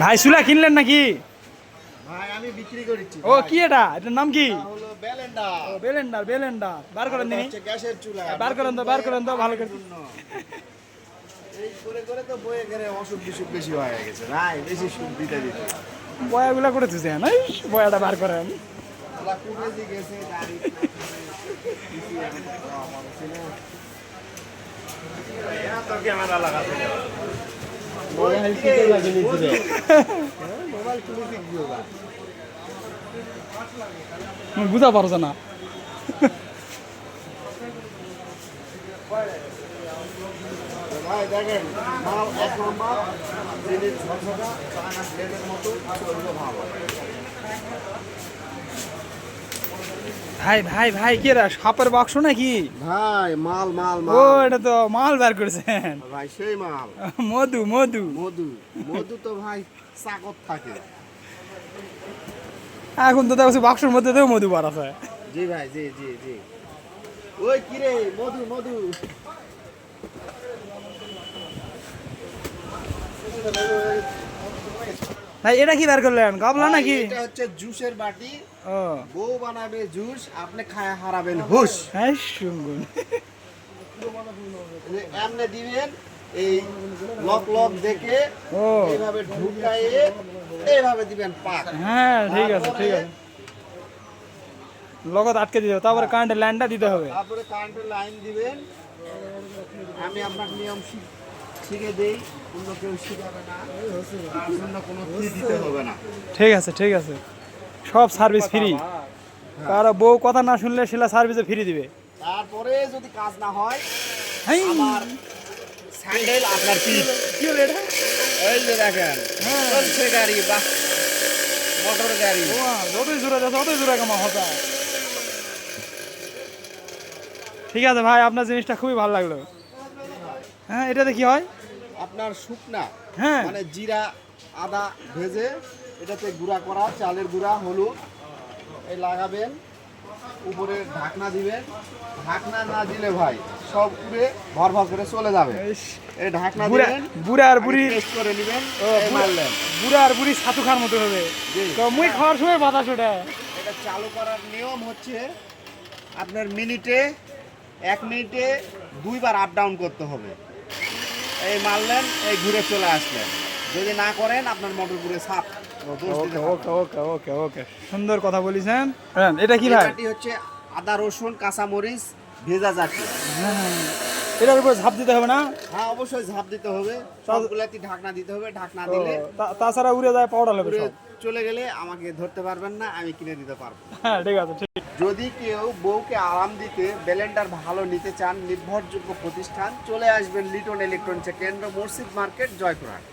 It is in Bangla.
ভাই সুলা কিনলেন নাকি? ভাই আমি বিক্রি করেছি ও কি এটা? এটার নাম কি? এটা হলো বেলেন্ডা ও বেলেন্ডার বেলেন্ডার। বার করেন দিনি গ্যাসের চুলা। বার করেন তো, বার করেন তো, ভালো করে। এই করে করে তো বয়ে গেলে অসুখ বিসুখ বেশি হয়ে গেছে। ভাই বেশি সুখ দিতে দিতে। বয়াগুলা করে না বয়াটা বার করেন। গেছে গাড়ি পাওয়া বুঝা পারছ না। দেখেন মাল এক নম্বর চায়না মতো চলবে ভালো। ভাই ভাই ভাই কি রে সাপের বাক্স নাকি? ভাই মাল মাল মাল। ও এটা তো মাল বার করেছেন। ভাই সেই মাল। মধু মধু। মধু মধু তো ভাই চাকত থাকে। এখন তো দেখছি বাক্সের মধ্যে তো মধু বার আছে। জি ভাই জি জি জি। ওই কিরে মধু মধু। ভাই এটা কি বার করলেন গাবলা নাকি? এটা হচ্ছে জুসের বাটি। বউ বানাবে জুস আপনি খায় হারাবেন হুশ। হ্যাঁ যে এমনে দিবেন এই লক লক দেখে এইভাবে ঢুকাইয়ে এইভাবে দিবেন পাক। হ্যাঁ ঠিক আছে ঠিক আছে। লগত আটকে দিতে হবে তারপরে কারেন্টের লাইনটা দিতে হবে। তারপরে কারেন্টের লাইন দিবেন। আমি আপনার নিয়ম শিখ- দেই অন্য কেউ শিখাবে না। তার জন্য কোনো দিতে হবে না। ঠিক আছে ঠিক আছে। সব সার্ভিস ফ্রি কারও বউ কথা না শুনলে সেটা সার্ভিসে ফ্রি দিবে। তারপরে যদি কাজ না হয় আমার স্যান্ডেল আপনার পিঠ কি হলো এটা? এই যে দেখেন চলছে গাড়ি বাহ মোটর গাড়ি। যতই জোরে যাচ্ছে ততই জোরে কামা হতা। ঠিক আছে ভাই আপনার জিনিসটা খুবই ভালো লাগল। হ্যাঁ এটাতে কি হয়? আপনার শুকনা। হ্যাঁ। মানে জিরা আদা ভেজে এটাতে গুঁড়া করা চালের গুঁড়া হলুদ এই লাগাবেন উপরে ঢাকনা দিবেন। ঢাকনা না দিলে ভাই সব উড়ে ভর ভর করে চলে যাবে। এই ঢাকনা দিবেন বুড়া আর বুড়ি টেস্ট করে নেবেন ও, মারলেন। বুড়া আর বুড়ি ছাতু খাওয়ার মতো হবে। তো মুই খাওয়ার সময় বাতাস ওটা এটা চালু করার নিয়ম হচ্ছে আপনার মিনিটে এক মিনিটে দুইবার আপ ডাউন করতে হবে। এই মারলেন এই ঘুরে চলে আসলেন। যদি না করেন আপনার মোটর ঘুরে সাপ। ওকে ওকে ওকে ওকে ওকে সুন্দর কথা বলেছেন। হ্যাঁ, এটা কি ভাই? হচ্ছে আদা রসুন কাঁচামরিচ ভেজা জাতীয় হ্যাঁ, এটার উপরে ঝাঁপ দিতে হবে না? হ্যাঁ অবশ্যই ঝাঁপ দিতে হবে। সবগুলাতে ঢাকনা দিতে হবে ঢাকনা দিলে তা- তাছাড়া উড়ে যায় পাউডার হবে চলে গেলে আমাকে ধরতে পারবেন না আমি কিনে দিতে পারব। হ্যাঁ ঠিক আছে ঠিক। যদি কেউ বউকে আরাম দিতে ব্লেন্ডার ভালো নিতে চান নির্ভরযোগ্য প্রতিষ্ঠান চলে আসবেন লিটন ইলেকট্রনিক্স কেন্দ্র মসজিদ মার্কেট জয়পুরহাট।